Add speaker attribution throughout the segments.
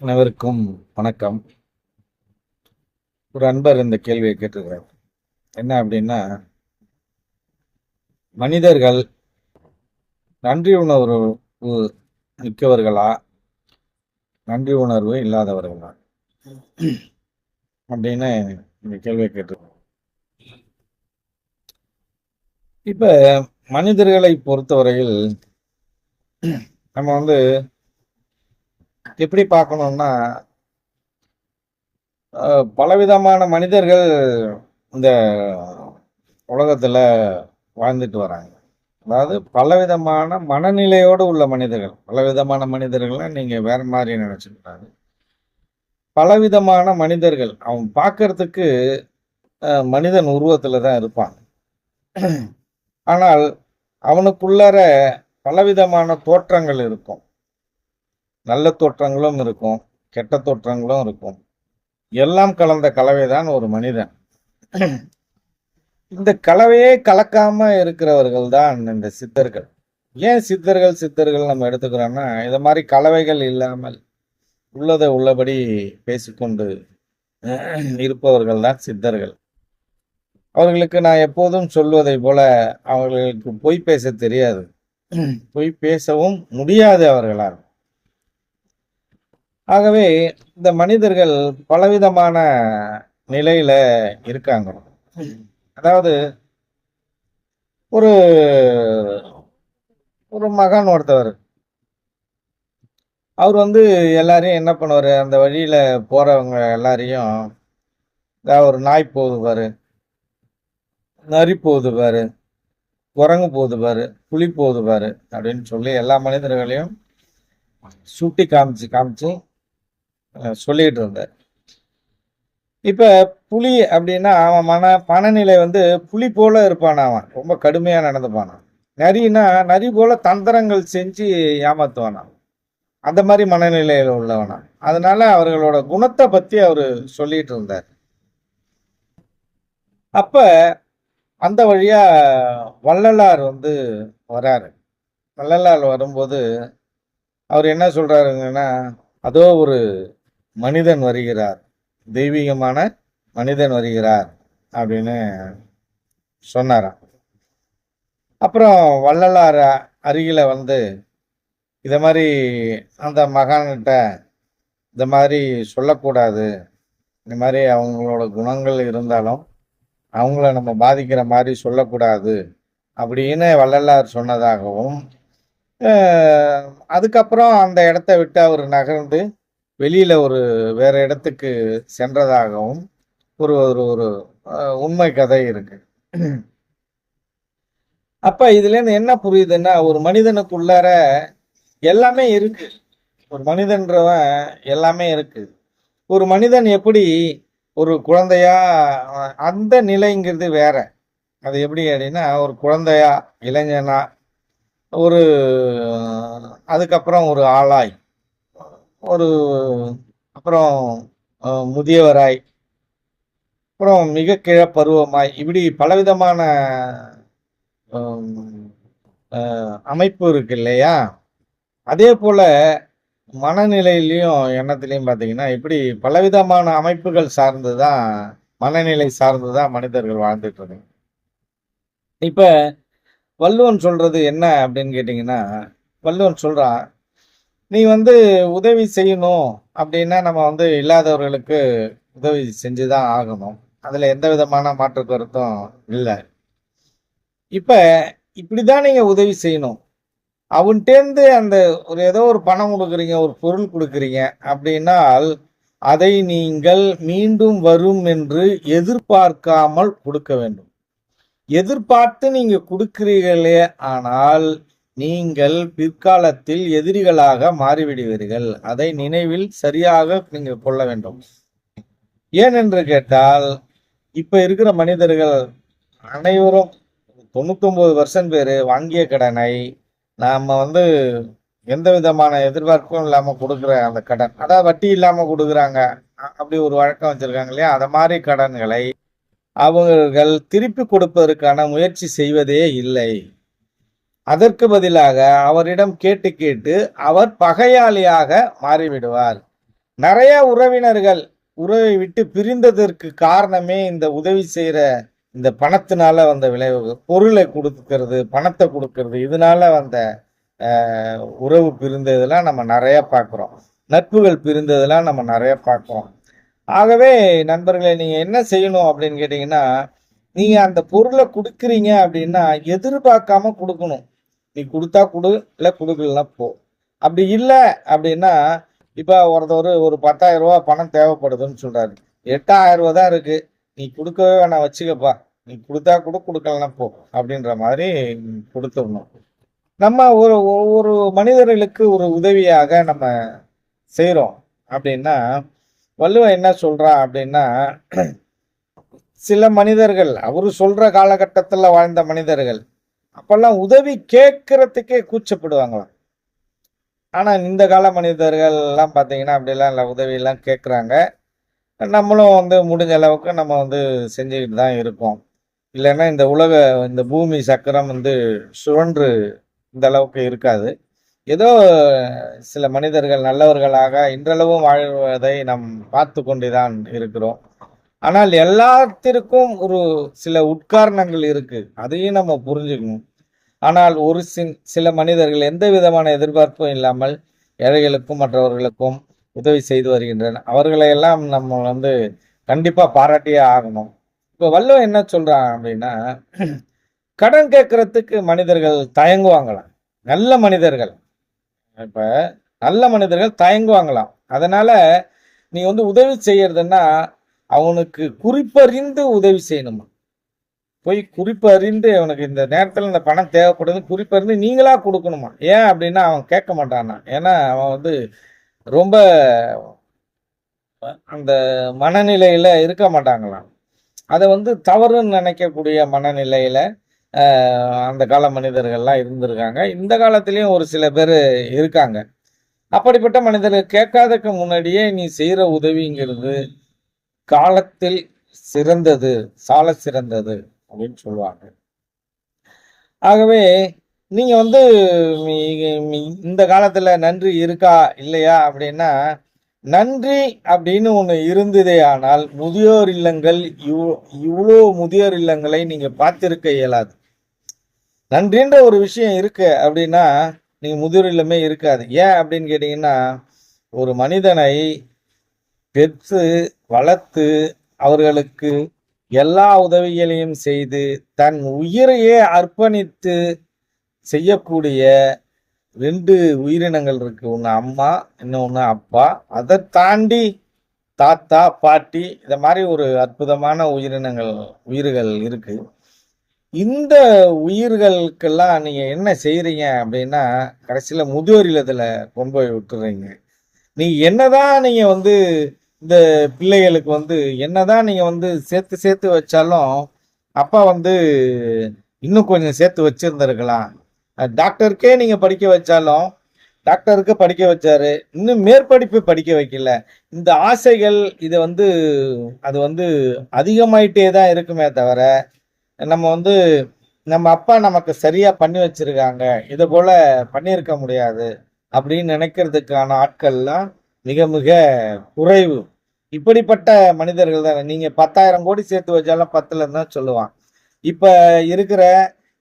Speaker 1: அனைவருக்கும் வணக்கம். ஒரு அன்பர் இந்த கேள்வியை கேட்டிருக்கிறார். என்ன அப்படின்னா மனிதர்கள் நன்றி உணர்வு மிக்கவர்களா? நன்றி உணர்வு இல்லாதவர்களா? அப்படின்னு இந்த கேள்வியை கேட்டிருக்கோம் இப்ப மனிதர்களை பொறுத்தவரையில் நம்ம வந்து எப்படி பார்க்கணும்னா அஹ், பலவிதமான மனிதர்கள் இந்த உலகத்துல வாழ்ந்துட்டு வராங்க. அதாவது பலவிதமான மனநிலையோடு உள்ள மனிதர்கள். பலவிதமான மனிதர்கள்லாம் நீங்க வேற மாதிரி நினச்சிக்கூடாது பலவிதமான மனிதர்கள். அவன் பார்க்கறதுக்கு அஹ், மனிதன் உருவத்தில் தான் இருப்பான் ஆனால் அவனுக்குள்ளார பலவிதமான தோற்றங்கள் இருக்கும். நல்ல தோற்றங்களும் இருக்கும் கெட்ட தோற்றங்களும் இருக்கும். எல்லாம் கலந்த கலவைதான் ஒரு மனிதன். இந்த கலவையே கலக்காம இருக்கிறவர்கள் தான் இந்த சித்தர்கள். ஏன் சித்தர்கள் சித்தர்கள் நம்ம எடுத்துக்கிறோம்னா இத மாதிரி கலவைகள் இல்லாமல் உள்ளதை உள்ளபடி பேசிக்கொண்டு இருப்பவர்கள் தான் சித்தர்கள். அவர்களுக்கு நான் எப்போதும் சொல்வதை போல அவர்களுக்கு பொய் பேச தெரியாது. பொய் பேசவும் முடியாது அவர்களால். ஆகவே இந்த மனிதர்கள் பலவிதமான நிலையில இருக்காங்க. அதாவது ஒரு ஒரு மகான் ஒருத்தவர். அவர் வந்து எல்லாரையும் என்ன பண்ணுவார்? அந்த வழியில் போகிறவங்க எல்லாரையும் ஏதாவது ஒரு நாய் போகுது நரி போகுது குரங்கு போகுது பாரு புலி போகுது அப்படின்னு சொல்லி எல்லா மனிதர்களையும் சுட்டி காமிச்சு காமிச்சு சொல்லிகிட்டு சொல்லிட்டு இருந்தார் இப்போ புலி அப்படின்னா அவன் மன மனநிலை வந்து புலி போல இருப்பான் அவன். ரொம்ப கடுமையாக நடந்துப்பான். நரினா நரி போல தந்திரங்கள் செஞ்சு ஏமாத்துவானா அந்த மாதிரி மனநிலையில் உள்ளவனா. அதனால அவர்களோட குணத்தை பற்றி அவர் சொல்லிட்டு இருந்தார் அப்போ அந்த வழியாக வள்ளலார் வந்து வராரு. வள்ளலார் வரும்போது அவர் என்ன சொல்கிறாருங்கன்னா அதோ ஒரு மனிதன் வருகிறார். தெய்வீகமான மனிதன் வருகிறார் அப்படின்னு சொன்னாராம். அப்புறம் வள்ளலார் அருகில் வந்து இத மாதிரி அந்த மகான்கிட்ட இந்த மாதிரி சொல்லக்கூடாது. இந்த மாதிரி அவங்களோட குணங்கள் இருந்தாலும் அவங்கள நம்ம பாதிக்கிற மாதிரி சொல்லக்கூடாது. அப்படின்னு வள்ளலார் சொன்னதாகவும் அதுக்கப்புறம் அந்த இடத்த விட்டு அவர் நகர்ந்து வெளியில் ஒரு வேற இடத்துக்கு சென்றதாகவும் ஒரு ஒரு ஒரு உண்மை கதை இருக்கு. அப்போ இதுலேருந்து என்ன புரியுதுன்னா ஒரு மனிதனுக்குள்ளார எல்லாமே இருக்கு. ஒரு மனிதன்றவன் எல்லாமே இருக்கு. ஒரு மனிதன் எப்படி ஒரு குழந்தையா அந்த நிலைங்கிறது வேற. அது எப்படி அப்படின்னா ஒரு குழந்தையா இளைஞனா ஒரு அதுக்கப்புறம் ஒரு ஆளாய். ஒரு அப்புறம் முதியவராய் அப்புறம் மிக கிழ பருவமாய் இப்படி பலவிதமான அமைப்பு இருக்கு இல்லையா? அதே போல் மனநிலையிலையும் எண்ணத்துலையும் பார்த்தீங்கன்னா இப்படி பலவிதமான அமைப்புகள் சார்ந்து தான் மனநிலை சார்ந்து தான் மனிதர்கள் வாழ்ந்துட்டு இருக்காங்க இப்போ வள்ளுவன் சொல்கிறது என்ன அப்படின்னு கேட்டிங்கன்னா வள்ளுவன் சொல்கிறான் நீ வந்து உதவி செய்யணும் அப்படின்னா நம்ம வந்து இல்லாதவர்களுக்கு உதவி செஞ்சுதான் ஆகணும். அதுல எந்த விதமான மாற்று கருத்தும் இல்லை. இப்ப இப்படிதான் நீங்க உதவி செய்யணும். அவன்கிட்டேருந்து அந்த ஒரு ஏதோ ஒரு பணம் கொடுக்குறீங்க ஒரு பொருள் கொடுக்குறீங்க அப்படின்னால் அதை நீங்கள் மீண்டும் வரும் என்று எதிர்பார்க்காமல் கொடுக்க வேண்டும். எதிர்பார்த்து நீங்க கொடுக்கிறீர்களே ஆனால் நீங்கள் பிற்காலத்தில் எதிரிகளாக மாறிவிடுவீர்கள். அதை நினைவில் சரியாக நீங்க கொள்ள வேண்டும். ஏன் என்று கேட்டால் இப்ப இருக்கிற மனிதர்கள் அனைவரும் தொண்ணூத்தொன்பது வருஷம் பேர் வாங்கிய கடனை நாம் வந்து எந்த விதமான எதிர்பார்ப்பும் இல்லாமல் கொடுக்குற அந்த கடன். அதாவது வட்டி இல்லாமல் கொடுக்குறாங்க. அப்படி ஒரு வழக்கம் வச்சுருக்காங்க இல்லையா? அதை மாதிரி கடன்களை அவர்கள் திருப்பி கொடுப்பதற்கான முயற்சி செய்வதே இல்லை. அதற்கு பதிலாக அவரிடம் கேட்டு கேட்டு அவர் பகையாளியாக மாறிவிடுவார். நிறைய உறவினர்கள் உறவை விட்டு பிரிந்ததற்கு காரணமே இந்த உதவி செய்கிற இந்த பணத்தினால வந்த விளைவு பொருளை கொடுக்கறது பணத்தை கொடுக்கறது இதனால வந்த உறவு பிரிந்ததெல்லாம் நம்ம நிறைய பார்க்குறோம். நட்புகள் பிரிந்ததெல்லாம் நம்ம நிறைய பார்க்குறோம். ஆகவே நண்பர்களே நீங்கள் என்ன செய்யணும் அப்படின்னு கேட்டிங்கன்னா நீங்கள் அந்த பொருளை கொடுக்குறீங்க அப்படின்னா எதிர்பார்க்காம கொடுக்கணும். நீ கொடுத்தா கொடு இல்லை கொடுக்கலன்னா போ. அப்படி இல்லை அப்படின்னா இப்போ ஒருத்தர் ஒரு பத்தாயிரம் ரூபா பணம் தேவைப்படுதுன்னு சொல்கிறாரு எட்டாயிரம் ரூபா தான் இருக்குது நீ கொடுக்கவே வேணாம் வச்சுக்கப்பா. நீ கொடுத்தா கூட கொடுக்கலன்னா போ அப்படின்ற மாதிரி கொடுத்துடணும். நம்ம ஒரு ஒரு மனிதர்களுக்கு ஒரு உதவியாக நம்ம செய்கிறோம் அப்படின்னா வள்ளுவன் என்ன சொல்கிறான் அப்படின்னா சில மனிதர்கள் அவர் சொல்கிற காலகட்டத்தில் வாழ்ந்த மனிதர்கள் அப்பெல்லாம் உதவி கேட்கறதுக்கே கூச்சப்படுவாங்களாம். ஆனால் இந்த கால மனிதர்கள் எல்லாம் பார்த்தீங்கன்னா அப்படிலாம் இல்லை. உதவியெல்லாம் கேட்குறாங்க. நம்மளும் வந்து முடிஞ்ச அளவுக்கு நம்ம வந்து செஞ்சுக்கிட்டு தான் இருக்கோம். இல்லைன்னா இந்த உலக இந்த பூமி சக்கரம் வந்து சுழன்று இந்த அளவுக்கு இருக்காது. ஏதோ சில மனிதர்கள் நல்லவர்களாக இன்றளவும் வாழ்வதை நாம் பார்த்து கொண்டுதான் இருக்கிறோம். ஆனால் எல்லாத்திற்கும் ஒரு சில உட்காரணங்கள் இருக்கு. அதையும் நம்ம புரிஞ்சுக்கணும். ஆனால் ஒரு சின் சில மனிதர்கள் எந்த விதமான எதிர்பார்ப்பும் இல்லாமல் ஏழைகளுக்கும் மற்றவர்களுக்கும் உதவி செய்து வருகின்றனர். அவர்களையெல்லாம் நம்ம வந்து கண்டிப்பா பாராட்டியே ஆகணும். இப்போ வல்லவன் என்ன சொல்றான் அப்படின்னா கடன் கேட்கறதுக்கு மனிதர்கள் தயங்குவாங்களாம். நல்ல மனிதர்கள். இப்ப நல்ல மனிதர்கள் தயங்குவாங்களாம். அதனால நீ வந்து உதவி செய்யறதுன்னா அவனுக்கு குறிப்பறிந்து உதவி செய்யணுமா? போய் குறிப்பறிந்து அவனுக்கு இந்த நேரத்தில் இந்த பணம் தேவைப்படுது குறிப்பறிந்து நீங்களா கொடுக்கணுமா? ஏன் அப்படின்னா அவன் கேட்க மாட்டானா ஏன்னா அவன் வந்து ரொம்ப அந்த மனநிலையில இருக்க மாட்டாங்களாம். அதை வந்து தவறுன்னு நினைக்கக்கூடிய மனநிலையில அந்த கால மனிதர்கள்லாம் இருந்திருக்காங்க. இந்த காலத்துலேயும் ஒரு சில பேர் இருக்காங்க. அப்படிப்பட்ட மனிதர்கள் கேட்காததுக்கு முன்னாடியே நீ செய்கிற உதவிங்கிறது காலத்தில் சிறந்தது சால சிறந்தது அப்படின்னு சொல்லுவாங்க. ஆகவே நீங்க வந்து இந்த காலத்துல நன்றி இருக்கா இல்லையா அப்படின்னா நன்றி அப்படின்னு ஒண்ணு இருந்ததே ஆனால் முதியோர் இல்லங்கள் இவ் இவ்வளோ முதியோர் இல்லங்களை நீங்க பார்த்திருக்க இயலாது. நன்றின்ற ஒரு விஷயம் இருக்கு அப்படின்னா நீங்க முதியோர் இல்லமே இருக்காது. ஏன் அப்படின்னு கேட்டீங்கன்னா ஒரு மனிதனை பெற்று வளர்த்து அவர்களுக்கு எல்லா உதவிகளையும் செய்து தன் உயிரையே அர்ப்பணித்து செய்யக்கூடிய ரெண்டு உயிரினங்கள் இருக்கு. ஒன்று அம்மா இன்னொன்று அப்பா. அதை தாண்டி தாத்தா பாட்டி இந்த மாதிரி ஒரு அற்புதமான உயிரினங்கள் உயிர்கள் இருக்கு. இந்த உயிர்களுக்கெல்லாம் நீங்க என்ன செய்கிறீங்க அப்படின்னா கடைசியில முதியோர் இதில் கொண்டு போய் விட்டுறீங்க. நீ என்னதான் நீங்க வந்து இந்த பிள்ளைகளுக்கு வந்து என்னதான் நீங்க வந்து சேர்த்து சேர்த்து வச்சாலும் அப்பா வந்து இன்னும் கொஞ்சம் சேர்த்து வச்சிருந்திருக்கலாம். டாக்டருக்கே நீங்க படிக்க வச்சாலும் டாக்டருக்கு படிக்க வச்சாரு. இன்னும் மேற்படிப்பு படிக்க வைக்கல. இந்த ஆசைகள் இதை வந்து அது வந்து அதிகமாயிட்டே தான் இருக்குமே தவிர நம்ம வந்து நம்ம அப்பா நமக்கு சரியா பண்ணி வச்சிருக்காங்க. இதை போல பண்ணியிருக்க முடியாது அப்படின்னு நினைக்கிறதுக்கான ஆட்கள்லாம் மிக மிக குறைவு. இப்படிப்பட்ட மனிதர்கள் தான். நீங்க பத்தாயிரம் கோடி சேர்த்து வச்சாலும் பத்தில் தான் சொல்லுவான். இப்ப இருக்கிற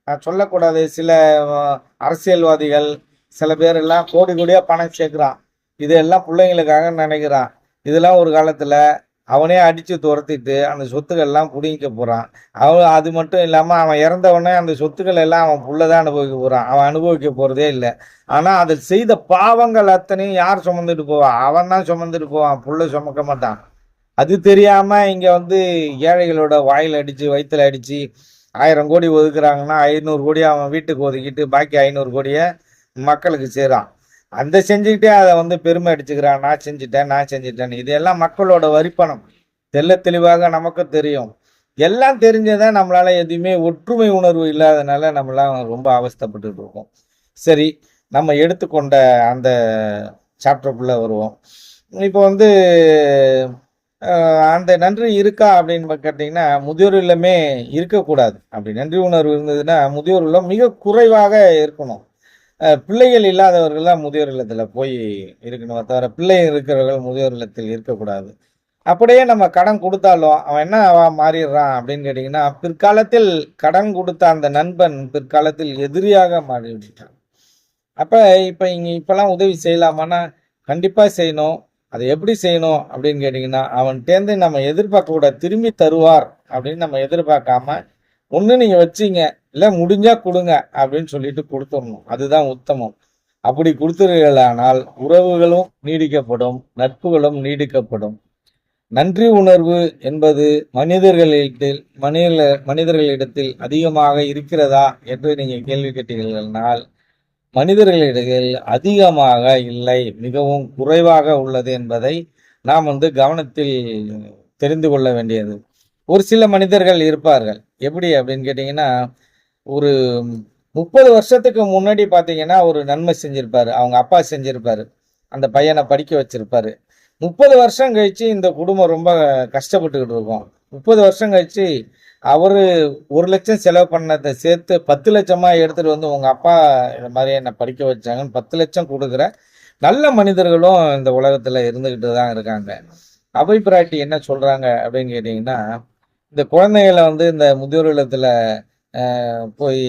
Speaker 1: நான் சொல்லக்கூடாது சில அரசியல்வாதிகள் சில பேர் எல்லாம் கோடி கோடியா பணம் சேர்க்கிறான். இதெல்லாம் பிள்ளைங்களுக்காக நினைக்கிறான். இதெல்லாம் ஒரு காலத்துல அவனே அடித்து துரத்திட்டு அந்த சொத்துக்கள் எல்லாம் போகிறான் அவன் அது மட்டும் இல்லாமல் அவன் இறந்தவொடனே அந்த சொத்துக்கள் எல்லாம் அவன் புள்ளதான் அனுபவிக்க போகிறான் அவன் அனுபவிக்க போகிறதே இல்லை. ஆனால் அதை செய்த பாவங்கள் அத்தனையும் யார் சுமந்துட்டு போவான் அவன் தான் சுமந்துட்டு போவான். புள்ள சுமக்க மாட்டான். அது தெரியாமல் இங்கே வந்து ஏழைகளோட வாயில் அடித்து வயிற்றில் அடித்து ஆயிரம் கோடி ஒதுக்குறாங்கன்னா ஐநூறு கோடி அவன் வீட்டுக்கு ஒதுக்கிட்டு பாக்கி ஐநூறு கோடியை மக்களுக்கு சேரான். அந்த செஞ்சுக்கிட்டே அதை வந்து பெருமை அடிச்சுக்கிறான் நான் செஞ்சுட்டேன் நான் செஞ்சுட்டேன் இதெல்லாம் மக்களோட வரிப்பணம். தெள்ள தெளிவாக நமக்கு தெரியும். எல்லாம் தெரிஞ்சதான் நம்மளால எதுவுமே ஒற்றுமை உணர்வு இல்லாதனால நம்மளாம் ரொம்ப அவஸ்தப்பட்டு இருக்கோம். சரி நம்ம எடுத்துக்கொண்ட அந்த சாப்டருக்குள்ளே வருவோம். இப்போ வந்து அந்த நன்றி இருக்கா அப்படின்னு கேட்டிங்கன்னா முதியோர் இல்லமே இருக்கக்கூடாது. அப்படி நன்றி உணர்வு இருந்ததுன்னா முதியோர் இல்லம் மிக குறைவாக இருக்கணும். பிள்ளைகள் இல்லாதவர்கள் தான் முதியோர் இல்லத்தில் போய் இருக்கணும் தவிர பிள்ளை இருக்கிறவர்கள் முதியோர் இல்லத்தில் இருக்கக்கூடாது. அப்படியே நம்ம கடன் கொடுத்தாலும் அவன் என்ன அவன் மாறிடுறான் அப்படின்னு கேட்டிங்கன்னா பிற்காலத்தில் கடன் கொடுத்த அந்த நண்பன் பிற்காலத்தில் எதிரியாக மாறிவிட்டான் அப்போ இப்போ இங்கே இப்போலாம் உதவி செய்யலாமான்னா கண்டிப்பாக செய்யணும். அதை எப்படி செய்யணும் அப்படின்னு கேட்டிங்கன்னா அவன்கிட்டேருந்து நம்ம எதிர்பார்க்க திரும்பி தருவார் அப்படின்னு நம்ம எதிர்பார்க்காம ஒன்று நீங்கள் வச்சீங்க இல்லை முடிஞ்சா கொடுங்க அப்படின்னு சொல்லிட்டு கொடுத்துடணும். அதுதான் உத்தமம். அப்படி கொடுத்தீர்களானால் உறவுகளும் நீடிக்கப்படும் நட்புகளும் நீடிக்கப்படும். நன்றி உணர்வு என்பது மனிதர்களிடத்தில் மனித மனிதர்களிடத்தில் அதிகமாக இருக்கிறதா என்று நீங்கள் கேள்வி கேட்டீர்கள்னால் மனிதர்களிடத்தில் அதிகமாக இல்லை மிகவும் குறைவாக உள்ளது என்பதை நாம் வந்து கவனத்தில் தெரிந்து கொள்ள வேண்டியது. ஒரு சில மனிதர்கள் இருப்பார்கள். எப்படி அப்படின்னு கேட்டிங்கன்னா ஒரு முப்பது வருஷத்துக்கு முன்னாடி பார்த்தீங்கன்னா ஒரு நன்மை செஞ்சுருப்பாரு. அவங்க அப்பா செஞ்சுருப்பாரு. அந்த பையனை படிக்க வச்சுருப்பாரு. முப்பது வருஷம் கழித்து இந்த குடும்பம் ரொம்ப கஷ்டப்பட்டுக்கிட்டு இருக்கும். முப்பது வருஷம் கழிச்சு அவர் ஒரு லட்சம் செலவு பண்ணதை சேர்த்து பத்து லட்சமாக எடுத்துட்டு வந்து உங்கள் அப்பா இந்த மாதிரி என்னை படிக்க வச்சாங்கன்னு பத்து லட்சம் கொடுக்குற நல்ல மனிதர்களும் இந்த உலகத்தில் இருந்துக்கிட்டு தான் இருக்காங்க. அவை பிராட்டி என்ன சொல்கிறாங்க அப்படின்னு கேட்டிங்கன்னா இந்த குழந்தைகளை வந்து இந்த முதியோர் இல்லத்தில் போய்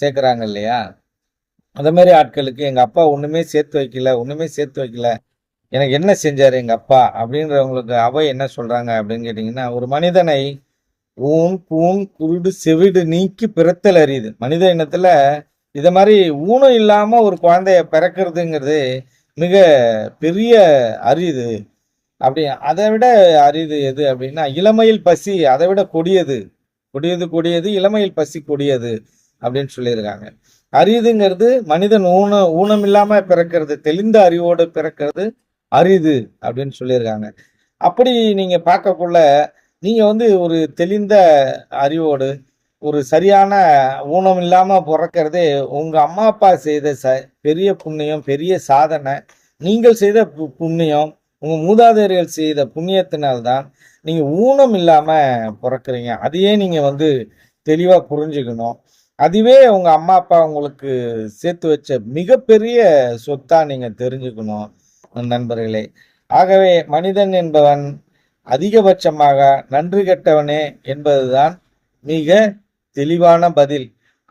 Speaker 1: சேர்க்குறாங்க இல்லையா அந்த மாதிரி ஆட்களுக்கு எங்கள் அப்பா ஒன்றுமே சேர்த்து வைக்கல ஒன்றுமே சேர்த்து வைக்கல. எனக்கு என்ன செஞ்சார் எங்கள் அப்பா? அப்படின்றவங்களுக்கு அவை என்ன சொல்கிறாங்க அப்படின்னு கேட்டிங்கன்னா ஒரு மனிதனை ஊன் பூன் குருடு செவிடு நீக்கி பிறத்தல் அறியுது மனித இனத்தில் இதை மாதிரி ஊனம் இல்லாமல் ஒரு குழந்தைய பிறக்கிறதுங்கிறது மிக பெரிய அரியுது. அப்படி அதை விட அரிது எது அப்படின்னா இளமையில் பசி அதை விட கொடியது. கொடியது கொடியது இளமையில் பசி கொடியது அப்படின்னு சொல்லியிருக்காங்க. அரிதுங்கிறது மனிதன் ஊன ஊனம் இல்லாம பிறக்கிறது தெளிந்த அறிவோடு பிறக்கிறது அரிது அப்படின்னு சொல்லியிருக்காங்க. அப்படி நீங்க பார்க்கக்குள்ள நீங்க வந்து ஒரு தெளிந்த அறிவோடு ஒரு சரியான ஊனம் இல்லாம பிறக்கிறதே உங்க அம்மா அப்பா செய்த ச பெரிய புண்ணியம் பெரிய சாதனை. நீங்கள் செய்த பு- புண்ணியம் உங்கள் மூதாதையர்கள் செய்த புண்ணியத்தினால்தான் நீங்கள் ஊனம் இல்லாமல் பிறக்கிறீங்க. அதையே நீங்கள் வந்து தெளிவாக புரிஞ்சுக்கணும். அதுவே உங்கள் அம்மா அப்பா உங்களுக்கு சேர்த்து வச்ச மிகப்பெரிய சொத்தாக நீங்கள் தெரிஞ்சுக்கணும் நண்பர்களே. ஆகவே மனிதன் என்பவன் அதிகபட்சமாக நன்றி கெட்டவனே என்பதுதான் மிக தெளிவான பதில்.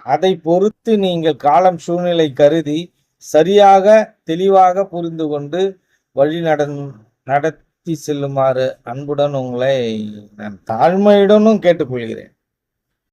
Speaker 1: அதை பொறுத்து நீங்கள் காலம் சூழ்நிலை கருதி சரியாக தெளிவாக புரிந்து கொண்டு வழி நடந் நடத்தி செல்லுமாறு அன்புடன் உங்களை நான் தாழ்மையுடனும் கேட்டுக்கொள்கிறேன்.